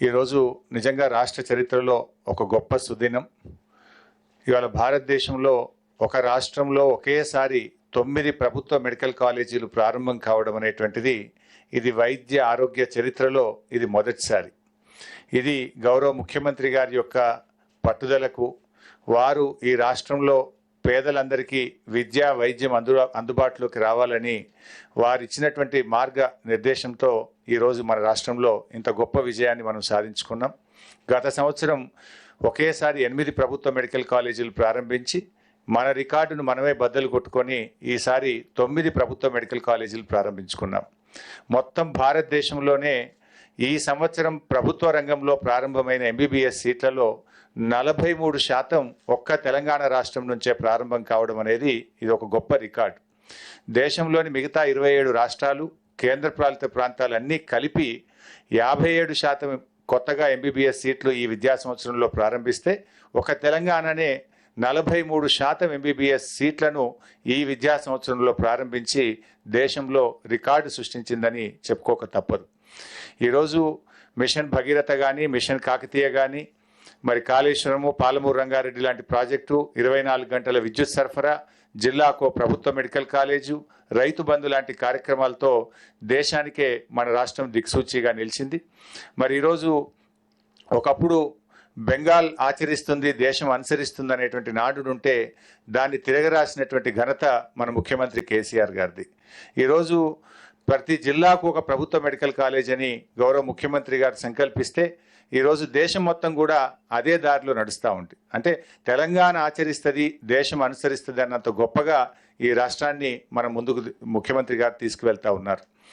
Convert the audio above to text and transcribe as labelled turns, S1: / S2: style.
S1: ఈరోజు నిజంగా రాష్ట్ర చరిత్రలో ఒక గొప్ప సుదినం. ఇవాళ భారతదేశంలో ఒక రాష్ట్రంలో ఒకేసారి తొమ్మిది ప్రభుత్వ మెడికల్ కాలేజీలు ప్రారంభం కావడం అనేటువంటిది ఇది వైద్య ఆరోగ్య చరిత్రలో ఇది మొదటిసారి. ఇది గౌరవ ముఖ్యమంత్రి గారి యొక్క పట్టుదలకు వారు ఈ రాష్ట్రంలో పేదలందరికీ విద్యా వైద్యం అందు అందుబాటులోకి రావాలని వారు ఇచ్చినటువంటి మార్గ నిర్దేశంతో ఈరోజు మన రాష్ట్రంలో ఇంత గొప్ప విజయాన్ని మనం సాధించుకున్నాం. గత సంవత్సరం ఒకేసారి ఎనిమిది ప్రభుత్వ మెడికల్ కాలేజీలు ప్రారంభించి మన రికార్డును మనమే బద్దలు కొట్టుకొని ఈసారి తొమ్మిది ప్రభుత్వ మెడికల్ కాలేజీలు ప్రారంభించుకున్నాం. మొత్తం భారతదేశంలోనే ఈ సంవత్సరం ప్రభుత్వ రంగంలో ప్రారంభమైన ఎంబీబీఎస్ సీట్లలో నలభై మూడు శాతం ఒక్క తెలంగాణ రాష్ట్రం నుంచే ప్రారంభం కావడం అనేది ఇది ఒక గొప్ప రికార్డు. దేశంలోని మిగతా ఇరవై ఏడు రాష్ట్రాలు కేంద్రపాలిత ప్రాంతాలన్నీ కలిపి యాభై ఏడు శాతం కొత్తగా ఎంబీబీఎస్ సీట్లు ఈ విద్యా సంవత్సరంలో ప్రారంభిస్తే ఒక తెలంగాణనే నలభై మూడు శాతం ఎంబీబీఎస్ సీట్లను ఈ విద్యా సంవత్సరంలో ప్రారంభించి దేశంలో రికార్డు సృష్టించిందని చెప్పుకోక తప్పదు. ఈరోజు మిషన్ భగీరథ కానీ మిషన్ కాకతీయ కానీ మరి కాళేశ్వరము పాలమూరు రంగారెడ్డి లాంటి ప్రాజెక్టు ఇరవై నాలుగు గంటల విద్యుత్ సరఫరా జిల్లాకు ప్రభుత్వ మెడికల్ కాలేజు రైతు బంధు లాంటి కార్యక్రమాలతో దేశానికే మన రాష్ట్రం దిక్సూచిగా నిలిచింది. మరి ఈరోజు ఒకప్పుడు బెంగాల్ ఆచరిస్తుంది దేశం అనుసరిస్తుంది అనేటువంటి నాడునుంటే దాన్ని తిరగరాసినటువంటి ఘనత మన ముఖ్యమంత్రి కేసీఆర్ గారిది. ఈరోజు ప్రతి జిల్లాకు ఒక ప్రభుత్వ మెడికల్ కాలేజ్ అని గౌరవ ముఖ్యమంత్రి గారు సంకల్పిస్తే ఈరోజు దేశం మొత్తం కూడా అదే దారిలో నడుస్తూ ఉంది. అంటే తెలంగాణ ఆచరిస్తుంది దేశం అనుసరిస్తుంది అన్నంత గొప్పగా ఈ రాష్ట్రాన్ని మన ముందుకు ముఖ్యమంత్రి గారు తీసుకువెళ్తా ఉన్నారు.